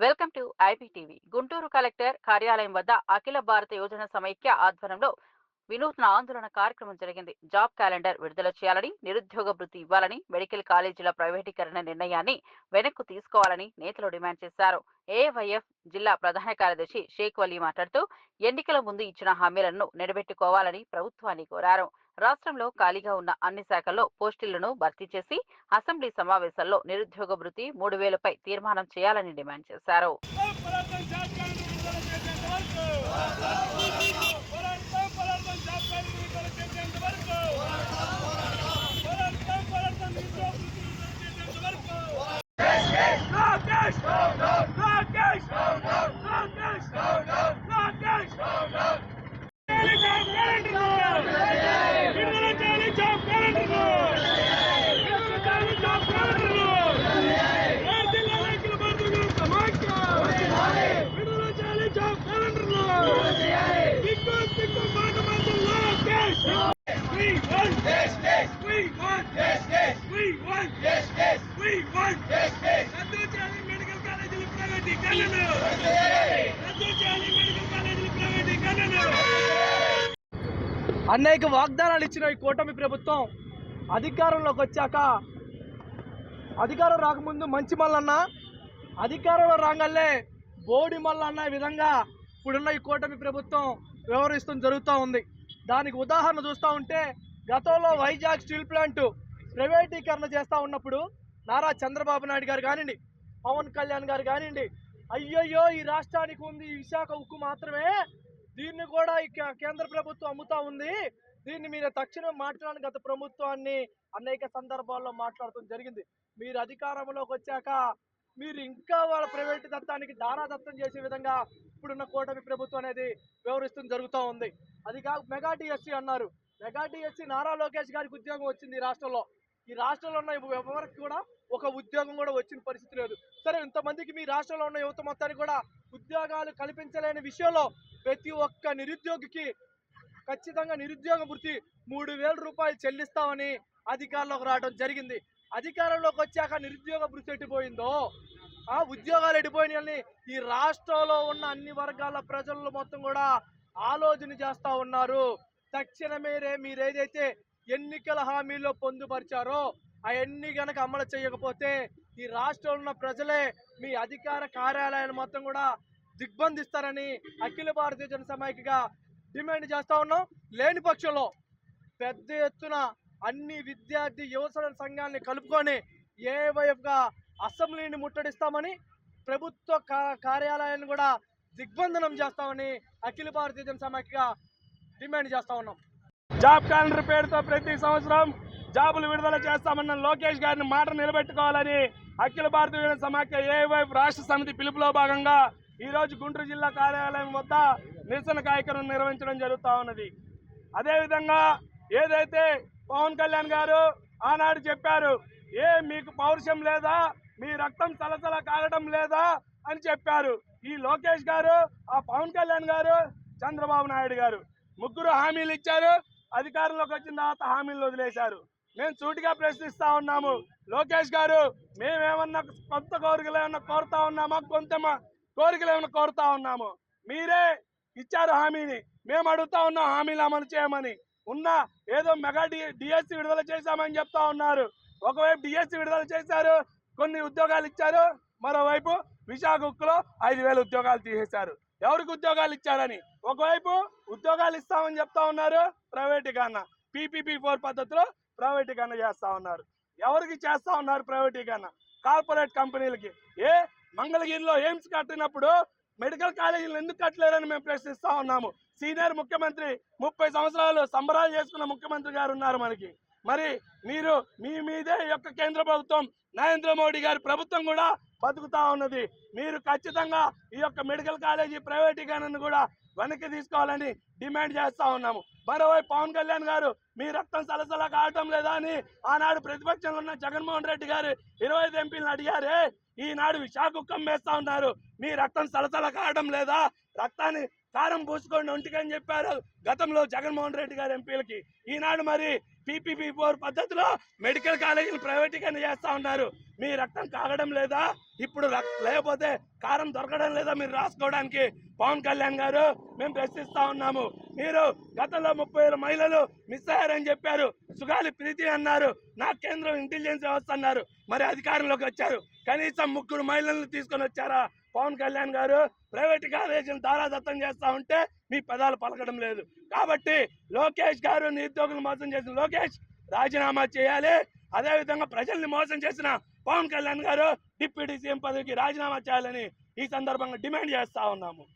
Welcome to IPTV. Guntur collector కార్యాలయం వద్ద అఖిల భారత యోజన సమైక్య ఆధ్వర్యంలో వినూత్న ఆందోళన కార్యక్రమం జరిగింది. జాబ్ క్యాలెండర్ విడుదల చేయాలని నిరుద్యోగ వృత్తి ఇవ్వాలని మెడికల్ కాలేజీల ప్రైవేటీకరణ నిర్ణయాన్ని వెనక్కు తీసుకోవాలని నేతలు డిమాండ్ చేశారు. ఏవైఎఫ్ జిల్లా ప్రధాన కార్యదర్శి షేక్ వలీ మాట్లాడుతూ ఎన్నికల ముందు ఇచ్చిన హామీలను నిలబెట్టుకోవాలని ప్రభుత్వాన్ని కోరారు. రాష్ట్రంలో ఖాళీగా ఉన్న అన్ని శాఖల్లో పోస్టులను భర్తీ చేసి అసెంబ్లీ సమావేశాల్లో నిరుద్యోగ వృత్తి మూడు వేలపై తీర్మానం చేయాలని డిమాండ్ చేశారు పోరాటం జాబ్ కార్డు విడుదల చేసేంత వరకు పోరాటం పోరాటం జాబ్ కార్డు విడుదల చేసేంత వరకు పోరాటం పోరాటం నిరుద్యోగ వృత్తి విడుదల చేసేంత వరకు లోకేష్ లోకేష్ లోకేష్ లోకేష్ చేయాలి జాబ్ క్యాలెండర్ విడుదల చేయాలి జాబ్ క్యాలెండర్ విడుదల చేయాలి జాబ్ క్యాలెండర్ భారతీయ నాయకుల బంధువులు సమాఖ్య విడుదల చేయాలి జాబ్ క్యాలెండర్ దిక్కు దిక్కు మాట మాట Lokesh We want justice. We want justice. We want justice. We want justice. రద్దు చేయాలి మెడికల్ కాలేజీల ప్రైవేటీకరణ రద్దు చేయాలి మెడికల్ కాలేజీల ప్రైవేటీకరణ అనేక వాగ్దానాలు ఇచ్చిన ఈ కూటమి ప్రభుత్వం అధికారంలోకి వచ్చాక అధికారం రాకముందు మంచి మల్లన్న అధికారంలో రాగల్లే బోడి మల్లన్న విధంగా ఇప్పుడున్న ఈ కూటమి ప్రభుత్వం వ్యవహరిస్తూ జరుగుతూ ఉంది. దానికి ఉదాహరణ చూస్తూ ఉంటే గతంలో వైజాగ్ స్టీల్ ప్లాంట్ ప్రైవేటీకరణ చేస్తూ ఉన్నప్పుడు నారా చంద్రబాబు నాయుడు గారు కానివ్వండి పవన్ కళ్యాణ్ గారు కానివ్వండి అయ్యయ్యో ఈ రాష్ట్రానికి ఉంది విశాఖ ఉక్కు మాత్రమే దీన్ని కూడా ఈ కేంద్ర ప్రభుత్వం అమ్ముతా ఉంది దీన్ని మీరు తక్షణం మాట్లాడని గత ప్రభుత్వాన్ని అనేక సందర్భాల్లో మాట్లాడటం జరిగింది. మీరు అధికారంలోకి వచ్చాక మీరు ఇంకా వాళ్ళ ప్రైవేట్ దత్తానికి దారాదత్తం చేసే విధంగా ఇప్పుడున్న కూటమి ప్రభుత్వం అనేది వివరిస్తుంది జరుగుతూ ఉంది. అది కాక మెగా డిఎస్సి అన్నారు. మెగా డిఎస్సి నారా లోకేష్ గారికి ఉద్యోగం వచ్చింది ఈ రాష్ట్రంలో. ఈ రాష్ట్రంలో ఉన్న ఎవరికి కూడా ఒక ఉద్యోగం కూడా వచ్చిన పరిస్థితి లేదు. సరే ఇంతమందికి మీ రాష్ట్రంలో ఉన్న యువత మొత్తానికి కూడా ఉద్యోగాలు కల్పించలేని విషయంలో ప్రతి ఒక్క నిరుద్యోగికి ఖచ్చితంగా నిరుద్యోగ వృత్తి మూడు వేల రూపాయలు చెల్లిస్తామని అధికారంలోకి రావడం జరిగింది. అధికారంలోకి వచ్చాక నిరుద్యోగ వృత్తి ఎట్టిపోయిందో ఆ ఉద్యోగాలు ఎడిపోయినాయని ఈ రాష్ట్రంలో ఉన్న అన్ని వర్గాల ప్రజలు మొత్తం కూడా ఆలోచన చేస్తా ఉన్నారు. తక్షణమేరే మీరు ఏదైతే ఎన్నికల హామీలో పొందుపరిచారో అవన్నీ గనక అమలు చేయకపోతే ఈ రాష్ట్రంలో ఉన్న ప్రజలే మీ అధికార కార్యాలయాలు మొత్తం కూడా దిగ్బంధిస్తారని అఖిల భారతీయ జన సమైక్యగా డిమాండ్ చేస్తా ఉన్నాం. లేని పక్షంలో పెద్ద ఎత్తున అన్ని విద్యార్థి యువసన సంఘాన్ని కలుపుకొని ఏవైపుగా అసెంబ్లీని ముట్టడిస్తామని ప్రభుత్వ కార్యాలయాన్ని కూడా దిగ్బంధనం చేస్తామని అఖిల భారతీయ జన డిమాండ్ చేస్తా ఉన్నాం. జాబ్ క్యాలెండర్ పేరుతో ప్రతి సంవత్సరం జాబులు విడుదల చేస్తామన్న లోకేష్ గారిని మాట నిలబెట్టుకోవాలని అఖిల భారతీయ సమాఖ్య ఏవైపు రాష్ట్ర సమితి పిలుపులో భాగంగా ఈ రోజు గుంటూరు జిల్లా కార్యాలయం వద్ద నిరసన కార్యక్రమం నిర్వహించడం జరుగుతూ ఉన్నది. అదేవిధంగా ఏదైతే పవన్ కళ్యాణ్ గారు ఆనాడు చెప్పారు ఏ మీకు పౌరుషం లేదా? మీ రక్తం తలతల కాగడం లేదా? అని చెప్పారు. ఈ లోకేష్ గారు ఆ పవన్ కళ్యాణ్ గారు చంద్రబాబు నాయుడు గారు ముగ్గురు హామీలు ఇచ్చారు. అధికారంలోకి వచ్చిన తర్వాత హామీలు వదిలేశారు. మేము సూటిగా ప్రశ్నిస్తా ఉన్నాము. లోకేష్ గారు మేమేమన్నా కొత్త కోరికలు ఏమన్నా కోరుతా ఉన్నామా? కొంత కోరికలు ఏమన్నా కోరుతా ఉన్నాము? మీరే ఇచ్చారు హామీని. మేము అడుగుతా ఉన్నాం హామీలు అమలు చేయమని. ఉన్న ఏదో మెగా డి డిఎస్సి విడుదల చేశామని చెప్తా ఉన్నారు. ఒకవైపు డిఎస్సి విడుదల చేశారు కొన్ని ఉద్యోగాలు ఇచ్చారు మరోవైపు విశాఖ ఉక్కులో ఐదు వేల ఉద్యోగాలు తీసేశారు. ఎవరికి ఉద్యోగాలు ఇచ్చారని? ఒకవైపు ఉద్యోగాలు ఇస్తామని చెప్తా ఉన్నారు ప్రైవేటీకరణ పీపీపీ ఫోర్ పద్ధతిలో ప్రైవేటీకరణ చేస్తా ఉన్నారు. ఎవరికి చేస్తా ఉన్నారు ప్రైవేటీకరణ? కార్పొరేట్ కంపెనీలకి. ఏ? మంగళగిరిలో ఎయిమ్స్ కట్టినప్పుడు మెడికల్ కాలేజీలు ఎందుకు కట్టలేరని మేము ప్రశ్నిస్తా ఉన్నాము. సీనియర్ ముఖ్యమంత్రి ముప్పై సంవత్సరాలు సంబరాలు చేసుకున్న ముఖ్యమంత్రి గారు ఉన్నారు మనకి. మరి మీరు మీ మీదే యొక్క కేంద్ర ప్రభుత్వం నరేంద్ర మోడీ గారి ప్రభుత్వం కూడా బతుకుతా ఉన్నది. మీరు ఖచ్చితంగా ఈ యొక్క మెడికల్ కాలేజీ ప్రైవేటీకరణను కూడా వెనక్కి తీసుకోవాలని డిమాండ్ చేస్తా ఉన్నాము. మరోవైపు పవన్ కళ్యాణ్ గారు మీ రక్తం సలసల కావటం లేదా అని ఆనాడు ప్రతిపక్షంలో ఉన్న జగన్మోహన్ రెడ్డి గారు ఇరవై ఐదు ఎంపీలను అడిగారే ఈనాడు విశాఖ వేస్తా ఉన్నారు. మీ రక్తం సలసల కావడం లేదా? రక్తాన్ని కారం పూసుకోండి ఒంటికని చెప్పారు గతంలో జగన్మోహన్ రెడ్డి గారు ఎంపీలకి. ఈనాడు మరి పీపీపీ ఫోర్ పద్ధతిలో మెడికల్ కాలేజీలు ప్రైవేటీకరణ చేస్తా ఉన్నారు. మీ రక్తం కాగడం లేదా? ఇప్పుడు రక్- లేకపోతే కారం దొరకడం లేదా మీరు రాసుకోవడానికి? పవన్ కళ్యాణ్ గారు మేము ప్రశ్నిస్తా ఉన్నాము. మీరు గతంలో ముప్పై వేల మహిళలు మిస్ అయ్యారని చెప్పారు. సుగాలి ప్రీతి అన్నారు. నా కేంద్రం ఇంటెలిజెన్స్ వ్యవస్థ అన్నారు. మరి అధికారంలోకి వచ్చారు. కనీసం ముగ్గురు మహిళలను తీసుకొని వచ్చారా? పవన్ కళ్యాణ్ గారు ప్రైవేట్ కాలేజీని దారాదత్తం చేస్తా ఉంటే మీ పదాలు పలకడం లేదు. కాబట్టి లోకేష్ గారు నిరుద్యోగులు మోసం చేసిన లోకేష్ రాజీనామా చేయాలి. అదేవిధంగా ప్రజల్ని మోసం చేసిన పవన్ కళ్యాణ్ గారు డిప్యూటీ సీఎం పదవికి రాజీనామా చేయాలని ఈ సందర్భంగా డిమాండ్ చేస్తా ఉన్నాము.